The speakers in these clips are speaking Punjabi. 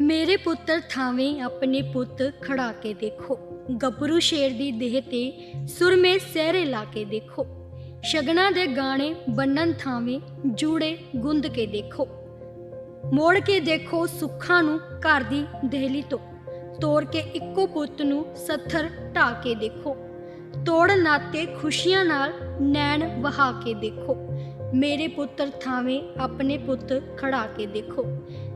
ਮੇਰੇ ਪੁੱਤਰ ਥਾਵੇਂ ਆਪਣੇ ਪੁੱਤ ਖੜਾ ਕੇ ਦੇਖੋ। ਗੱਭਰੂ ਸ਼ੇਰ ਦੀ ਦੇਹ ਤੇ ਸੁਰਮੇ ਸਹਿਰੇ ਲਾ ਕੇ ਦੇਖੋ। ਸ਼ਗਨਾਂ ਦੇ ਗਾਣੇ ਬੰਨਣ ਥਾਵੇਂ ਜੂੜੇ ਗੁੰਦ ਕੇ ਦੇਖੋ। ਮੋੜ ਕੇ ਦੇਖੋ ਸੁੱਖਾਂ ਨੂੰ ਘਰ ਦੀ ਦਹਿਲੀ ਤੋਂ। ਤੋੜ ਕੇ ਇੱਕੋ ਪੁੱਤ ਨੂੰ ਸੱਥਰ ਢਾ ਕੇ ਦੇਖੋ। ਤੋੜ ਨਾਤੇ ਖੁਸ਼ੀਆਂ ਨਾਲ ਨੈਣ ਵਹਾ ਕੇ ਦੇਖੋ। ਮੇਰੇ ਪੁੱਤਰ ਥਾਵੇਂ ਆਪਣੇ ਪੁੱਤ ਖੜਾ ਕੇ ਦੇਖੋ।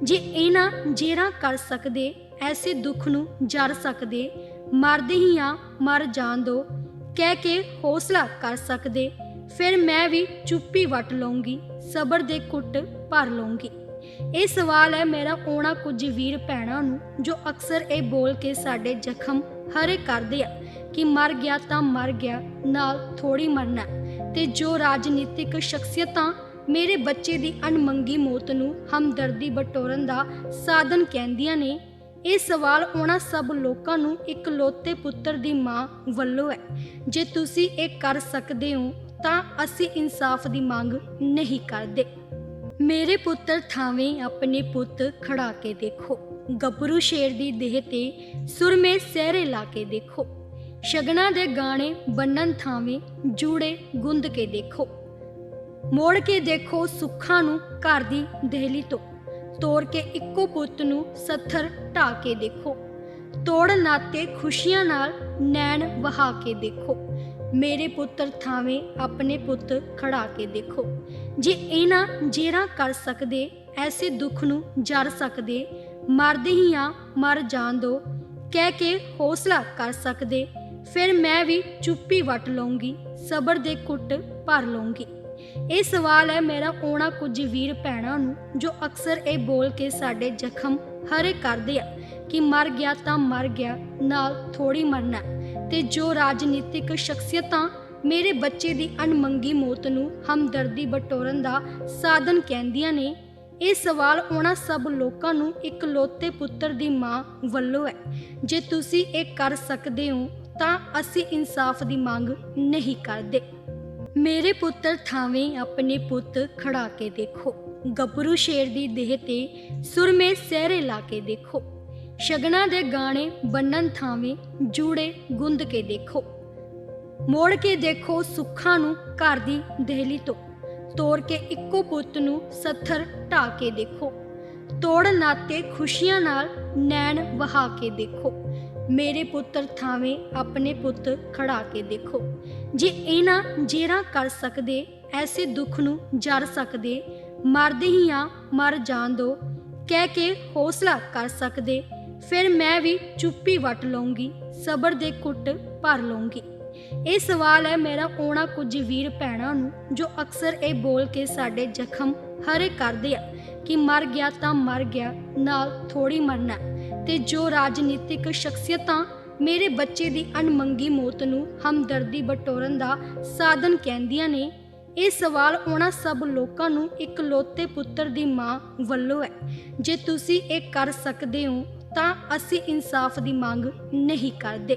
ਜੇ ਇਹਨਾਂ ਜੇਰਾ ਕਰ ਸਕਦੇ, ਐਸੇ ਦੁੱਖ ਨੂੰ ਜਰ ਸਕਦੇ, ਮਰਦੇ ਹੀ ਆ, ਮਰ ਜਾਣ ਦੋ, ਕਹਿ ਕੇ ਹੌਸਲਾ ਕਰ ਸਕਦੇ, ਫਿਰ ਮੈਂ ਵੀ ਚੁੱਪੀ ਵਟ ਲਵਾਂਗੀ ਸਬਰ ਦੇ ਕੁੱਟ ਭਰ ਲਵਾਂਗੀ ਇਹ ਸਵਾਲ ਹੈ ਮੇਰਾ ਉਹਨਾਂ ਕੁਝ ਵੀਰ ਭੈਣਾਂ ਨੂੰ, ਜੋ ਅਕਸਰ ਇਹ ਬੋਲ ਕੇ ਸਾਡੇ ਜ਼ਖਮ ਹਰੇ ਕਰਦੇ ਆ, ਕਿ ਮਰ ਗਿਆ ਤਾਂ ਮਰ ਗਿਆ, ਨਾਲ ਥੋੜੀ ਮਰਨਾ ਤੇ ਜੋ ਰਾਜਨੀਤਿਕ ਸ਼ਖਸੀਅਤਾਂ ਮੇਰੇ ਬੱਚੇ ਦੀ ਅਣਮੰਗੀ ਮੌਤ ਨੂੰ ਹਮਦਰਦੀ ਬਟੋਰਨ ਦਾ ਸਾਧਨ ਕਹਿੰਦੀਆਂ ਨੇ, ਇਹ ਸਵਾਲ ਉਹਨਾਂ ਸਭ ਲੋਕਾਂ ਨੂੰ ਇਕਲੌਤੇ ਪੁੱਤਰ ਦੀ ਮਾਂ ਵੱਲੋਂ ਹੈ। ਜੇ ਤੁਸੀਂ ਇਹ ਕਰ ਸਕਦੇ ਹੋ, ਤਾਂ ਅਸੀਂ ਇਨਸਾਫ ਦੀ ਮੰਗ ਨਹੀਂ ਕਰਦੇ। ਮੇਰੇ ਪੁੱਤਰ ਥਾਵੇਂ ਆਪਣੇ ਪੁੱਤ ਖੜਾ ਕੇ ਦੇਖੋ। ਗੱਭਰੂ ਸ਼ੇਰ ਦੀ ਦੇਹ ਤੇ ਸੁਰਮੇ ਸਹਿਰੇ ਲਾ ਕੇ ਦੇਖੋ। ਸ਼ਗਨਾਂ ਦੇ ਗਾਣੇ ਬੰਨਣ ਥਾਵੇਂ ਜੂੜੇ ਗੁੰਦ ਕੇ ਦੇਖੋ। ਮੋੜ ਕੇ ਦੇਖੋ ਸੁੱਖਾਂ ਨੂੰ ਘਰ ਦੀ ਦਹਲੀ ਤੋਂ। ਤੋੜ ਕੇ ਇੱਕੋ ਪੁੱਤ ਨੂੰ ਸੱਥਰ ਢਾ ਕੇ ਦੇਖੋ। ਤੋੜ ਨਾਤੇ ਖੁਸ਼ੀਆਂ ਨਾਲ ਨੈਣ ਵਹਾ ਕੇ ਦੇਖੋ। ਮੇਰੇ ਪੁੱਤਰ ਥਾਵੇਂ ਆਪਣੇ ਪੁੱਤ ਖੜਾ ਕੇ ਦੇਖੋ। ਜੇ ਇਹਨਾਂ ਜੇਰਾ ਕਰ ਸਕਦੇ, ਐਸੇ ਦੁੱਖ ਨੂੰ ਜਰ ਸਕਦੇ, ਮਰਦੇ ਹੀ ਆ ਮਰ ਜਾਣ ਦੋ। ਕਹਿ ਕੇ ਹੌਸਲਾ ਕਰ ਸਕਦੇ ਫਿਰ ਮੈਂ ਵੀ ਚੁੱਪੀ ਵਟ ਲਵਾਂਗੀ ਸਬਰ ਦੇ ਕੁੱਟ ਭਰ ਲਵਾਂਗੀ ਇਹ ਸਵਾਲ ਹੈ ਮੇਰਾ ਉਹਨਾਂ ਕੁਝ ਵੀਰ ਭੈਣਾਂ ਨੂੰ, ਜੋ ਅਕਸਰ ਇਹ ਬੋਲ ਕੇ ਸਾਡੇ ਜ਼ਖਮ ਹਰੇ ਕਰਦੇ ਆ ਕਿ ਮਰ ਗਿਆ ਤਾਂ ਮਰ ਗਿਆ, ਨਾਲ ਥੋੜੀ ਮਰਨਾ ਤੇ ਜੋ ਰਾਜਨੀਤਿਕ ਸ਼ਖਸੀਅਤਾਂ ਮੇਰੇ ਬੱਚੇ ਦੀ ਅਣਮੰਗੀ ਮੌਤ ਨੂੰ ਹਮਦਰਦੀ ਬਟੋਰਨ ਦਾ ਸਾਧਨ ਕਹਿੰਦੀਆਂ ਨੇ, ਇਹ ਸਵਾਲ ਉਹਨਾਂ ਸਭ ਲੋਕਾਂ ਨੂੰ ਇੱਕ ਪੁੱਤਰ ਦੀ ਮਾਂ ਵੱਲੋਂ ਹੈ। ਜੇ ਤੁਸੀਂ ਇਹ ਕਰ ਸਕਦੇ ਹੋ ਤਾਂ ਅਸੀਂ ਇਨਸਾਫ ਦੀ ਮੰਗ ਨਹੀਂ ਕਰਦੇ। ਮੇਰੇ ਪੁੱਤਰ ਥਾਵੇਂ ਆਪਣੇ ਪੁੱਤ ਖੜਾ ਕੇ ਦੇਖੋ। ਗੱਭਰੂ ਸ਼ੇਰ ਦੀ ਦੇਹ ਤੇ ਸੁਰਮੇ ਸਹਿਰੇ ਲਾ ਕੇ ਦੇਖੋ। ਸ਼ਗਨਾਂ ਦੇ ਗਾਣੇ ਬੰਨਣ ਥਾਵੇਂ ਜੂੜੇ ਗੁੰਦ ਕੇ ਦੇਖੋ। ਮੋੜ ਕੇ ਦੇਖੋ ਸੁੱਖਾਂ ਨੂੰ ਘਰ ਦੀ ਦਹਿਲੀ ਤੋਂ। ਤੋੜ ਕੇ ਇੱਕੋ ਪੁੱਤ ਨੂੰ ਸੱਥਰ ਢਾ ਕੇ ਦੇਖੋ। ਤੋੜ ਨਾਤੇ ਖੁਸ਼ੀਆਂ ਨਾਲ ਨੈਣ ਵਹਾ ਕੇ ਦੇਖੋ। ਮੇਰੇ ਪੁੱਤਰ ਥਾਵੇਂ ਆਪਣੇ ਪੁੱਤ ਖੜਾ ਕੇ ਦੇਖੋ। ਜੇ ਇਹਨਾਂ ਜੇਰਾ ਕਰ ਸਕਦੇ, ਐਸੇ ਦੁੱਖ ਨੂੰ ਜਰ ਸਕਦੇ, ਮਰਦੇ ਹੀ ਆ, ਮਰ ਜਾਣ ਦੋ। ਕਹਿ ਕੇ ਹੌਸਲਾ ਕਰ ਸਕਦੇ, ਫਿਰ ਮੈਂ ਵੀ ਚੁੱਪੀ ਵਟ ਲਵਾਂਗੀ ਸਬਰ ਦੇ ਕੁੱਟ ਭਰ ਲਵਾਂਗੀ ਇਹ ਸਵਾਲ ਹੈ ਮੇਰਾ ਉਹਨਾਂ ਕੁਝ ਵੀਰ ਭੈਣਾਂ ਨੂੰ, ਜੋ ਅਕਸਰ ਇਹ ਬੋਲ ਕੇ ਸਾਡੇ ਜ਼ਖਮ ਹਰੇ ਕਰਦੇ ਆ। ਕਿ ਮਰ ਗਿਆ ਤਾਂ ਮਰ ਗਿਆ, ਨਾਲ ਥੋੜੀ ਮਰਨਾ ਤੇ ਜੋ ਰਾਜਨੀਤਿਕ ਸ਼ਖਸੀਅਤਾਂ ਮੇਰੇ ਬੱਚੇ ਦੀ ਅਣਮੰਗੀ ਮੌਤ ਨੂੰ ਹਮਦਰਦੀ ਬਟੋਰਨ ਦਾ ਸਾਧਨ ਕਹਿੰਦੀਆਂ ਨੇ, ਇਹ ਸਵਾਲ ਉਹਨਾਂ ਸਭ ਲੋਕਾਂ ਨੂੰ ਇੱਕ ਪੁੱਤਰ ਦੀ ਮਾਂ ਵੱਲੋਂ ਹੈ। ਜੇ ਤੁਸੀਂ ਇਹ ਕਰ ਸਕਦੇ ਹੋ, ਤਾਂ ਅਸੀਂ ਇਨਸਾਫ ਦੀ ਮੰਗ ਨਹੀਂ ਕਰਦੇ।